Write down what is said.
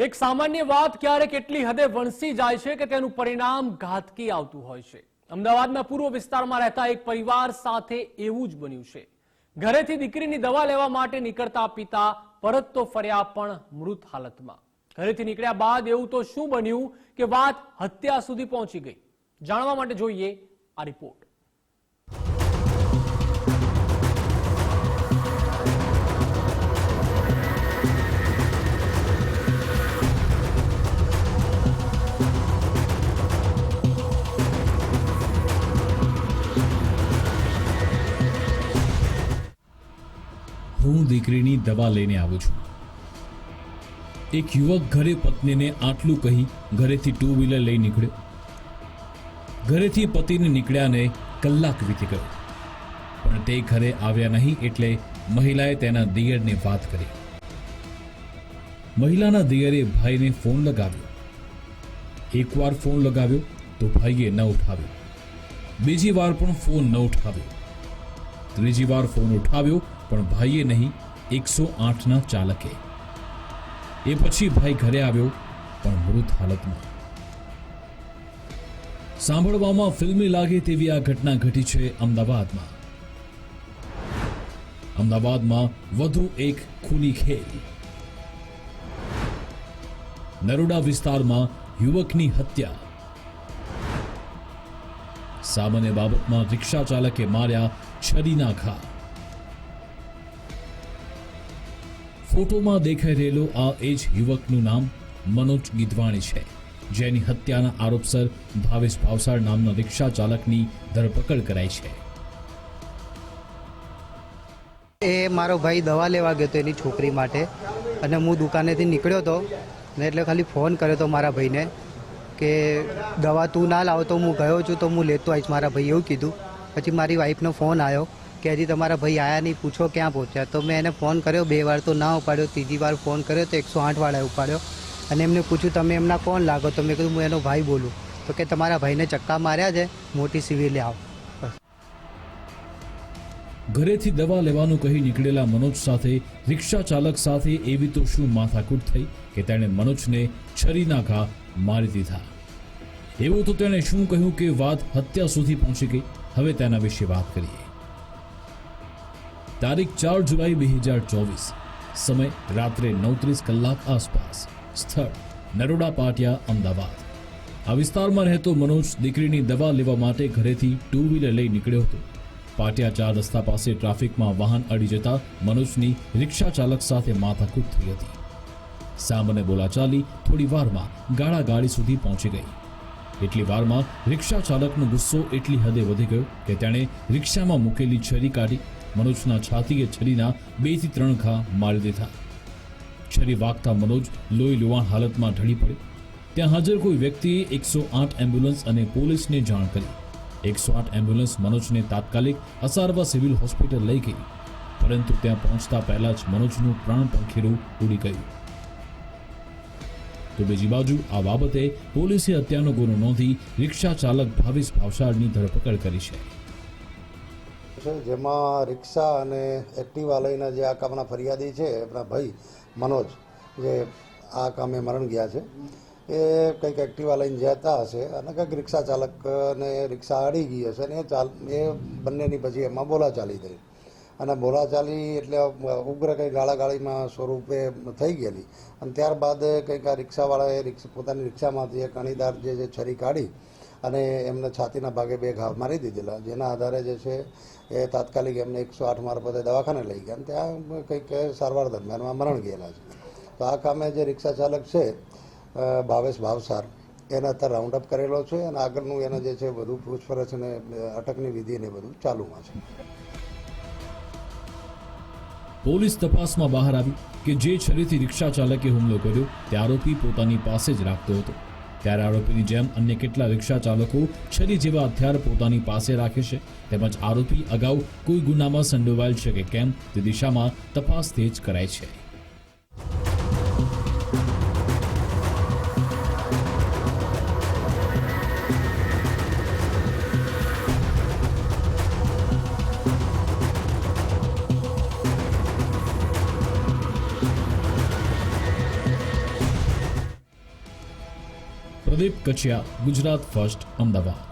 એક સામાન્ય વાત ક્યારેક એટલી હદે વણસી જાય છે કે તેનું પરિણામ ઘાતકી આવતું હોય છે? અમદાવાદના પૂર્વ વિસ્તારમાં રહેતા એક પરિવાર સાથે એવું જ બન્યું છે. ઘરેથી દીકરીની દવા લેવા માટે નીકળતા પિતા પરત તો ફર્યા પણ મૃત હાલતમાં. ઘરેથી નીકળ્યા બાદ એવું તો શું બન્યું કે વાત હત્યા સુધી પહોંચી ગઈ? જાણવા માટે જોઈએ આ રિપોર્ટ. હું દીકરીની દવા લઈને આવું છું. એક યુવક ઘરે પત્નીને આટલું કહી ઘરેથી ટુ વ્હીલર લઈ નીકળ્યો. ઘરેથી પતિને નીકળ્યાને કલાક વીતી ગયો. પણ તે ઘરે આવ્યા નહીં એટલે મહિલાએ તેના દિયરને વાત કરી. મહિલાના દિયરે ભાઈને ફોન લગાવ્યો. એકવાર ફોન લગાવ્યો તો ભાઈએ ન ઉઠાવ્યો. બીજી વાર પણ ફોન ન ઉઠાવ્યો. ત્રીજી વાર ફોન ઉઠાવ્યો પણ ભાઈએ નહીં, એકસો આઠના ચાલકે. એ પછી ભાઈ ઘરે આવ્યો, પણ મૃત હાલતમાં. સાંભળવામાં ફિલ્મી લાગે તેવી આ ઘટના ઘટી છે અમદાવાદમાં. અમદાવાદમાં વધુ એક ખૂની ખેલ. નરોડા વિસ્તારમાં યુવકની હત્યા. સામાન્ય બાબતમાં રિક્ષા ચાલકે માર્યા છરીના ઘા. ફોટોમાં દેખાઈ રહેલો આ એ જ યુવકનું નામ મનોજ ગીધવાણી છે, જેની હત્યાના આરોપસર ભાવેશ ભાવસાર નામના રિક્ષા ચાલકની ધરપકડ કરાઈ છે. એ મારો ભાઈ દવા લેવા ગયો હતો એની છોકરી માટે અને હું દુકાનેથી નીકળ્યો હતો ને એટલે ખાલી ફોન કર્યો હતો મારા ભાઈને કે દવા તું ના લાવો તો હું ગયો છું તો હું લેતો આવીશ મારા ભાઈ એવું કીધું. પછી મારી વાઈફનો ફોન આવ્યો કે હજી તમારા ભાઈ આયા નહીં, પૂછો ક્યાં પહોંચ્યા. તો મેં એને ફોન કર્યો, બે વાર તો ના ઉપાડ્યો, ત્રીજી વાર ફોન કર્યો તો એકસો આઠ વાળાએ ઉપાડ્યો. અને એમને પૂછ્યું, તમે એમના કોણ લાગો? તો મેં કીધું, હું એનો ભાઈ બોલું. તો કે, તમારા ભાઈને ચક્કા માર્યા છે, મોટી સિવિલે આવો. ઘરેથી દવા લેવાનું કહી નીકળેલા મનોજ સાથે રિક્ષા ચાલક સાથે એવી તો શું માથાકૂટ થઈ કે તેણે મનોજને છરીના ઘા મારી દીધા. એવું તો તેણે શું કહ્યું કે વાત હત્યા સુધી પહોંચી ગઈ. હવે તેના વિશે વાત કરીએ. તારીખ ચાર જુલાઈ બે હજાર ચોવીસ. સમય રાત્રે નવત્રીસ કલાક આસપાસ. સ્થળ નરોડા પાટિયા, અમદાવાદ. આ વિસ્તારમાં રહેતો મનોજ દીકરીની દવા લેવા માટે ઘરેથી ટુ વ્હીલર લઈ નીકળ્યો હતો. પાટિયા ચાર રસ્તા પાસે ટ્રાફિકમાં વાહન અડી જતા મનોજની રિક્ષા ચાલક સાથે માથાકૂટ થઈ હતી. સામાન્ય બોલાચાલી થોડી વારમાં ગાળા ગાડી સુધી પહોંચી ગઈ. એટલી વારમાં રિક્ષા ચાલકનો ગુસ્સો એટલી હદે વધી ગયો કે તેણે રિક્ષામાં મૂકેલી છરી કાઢી મનોજના છાતીએ છરીના બેથી ત્રણ ઘા મારી દીધા. છરી વાગતા મનોજ લોહી લુવાણ હાલતમાં ઢળી પડ્યો ત્યાં હાજર કોઈ વ્યક્તિએ એકસો આઠ એમ્બ્યુલન્સ અને પોલીસને જાણ કરી. એકસો આઠ એમ્બ્યુલન્સ મનોજને તાત્કાલિક અસારવા સિવિલ હોસ્પિટલ લઈ ગઈ. પરંતુ ત્યાં પહોંચતા પહેલા જ મનોજનું પ્રાણ પંખેરું ઉડી ગયું. તો બીજી બાજુ આ બાબતે પોલીસે હત્યાનો ગુનો નોંધી રિક્ષા ચાલક ભાવેશ ભાવસારની ધરપકડ કરી છે. છે, જેમાં રિક્ષા અને એક્ટિવા લઈને જે આ કામના ફરિયાદી છે આપણા ભાઈ મનોજ, જે આ કામે મરણ ગયા છે, એ કંઈક એક્ટિવા લઈને જતા હશે અને કંઈક રિક્ષા ચાલકને રિક્ષા અડી ગઈ હશે અને એ ચાલ, એ બંનેની પછી એમાં બોલા ચાલી થઈ અને બોલાચાલી એટલે ઉગ્ર કંઈ ગાળાગાળીમાં સ્વરૂપે થઈ ગયેલી. અને ત્યારબાદ કંઈક આ રિક્ષાવાળાએ રિક્ષા, પોતાની રિક્ષામાંથી એક અણીદાર જે છે, છરી કાઢી અને એમને છાતીના ભાગે બે ઘા મારી દીધેલા. જેના આધારે જે છે, એ તાત્કાલિક એમને એકસો આઠ મારફતે દવાખાને લઈ ગયા. અને ત્યાં કંઈક સારવાર દરમિયાનમાં મરણ ગયેલા છે. તો આ કામે જે રિક્ષા ચાલક છે ભાવેશ ભાવસાર, એને અત્યારે રાઉન્ડ અપ કરેલો છે અને આગળનું એને જે છે બધું પૂછપરછ અને અટકની વિધિ ને બધું ચાલુમાં છે. પોલીસ તપાસમાં બહાર આવી કે જે છરીથી રિક્ષા ચાલકે હુમલો કર્યો, તે આરોપી પોતાની પાસે જ રાખતો હતો. ત્યારે આરોપીની જેમ અન્ય કેટલા રિક્ષા ચાલકો છરી જેવા હથિયાર પોતાની પાસે રાખે છે, તેમજ આરોપી અગાઉ કોઈ ગુનામાં સંડોવાયેલ છે કે કેમ તે દિશામાં તપાસ તેજ કરાઈ છે. પ્રદીપ કચિયા ગુજરાત ફર્સ્ટ અમદાવાદ.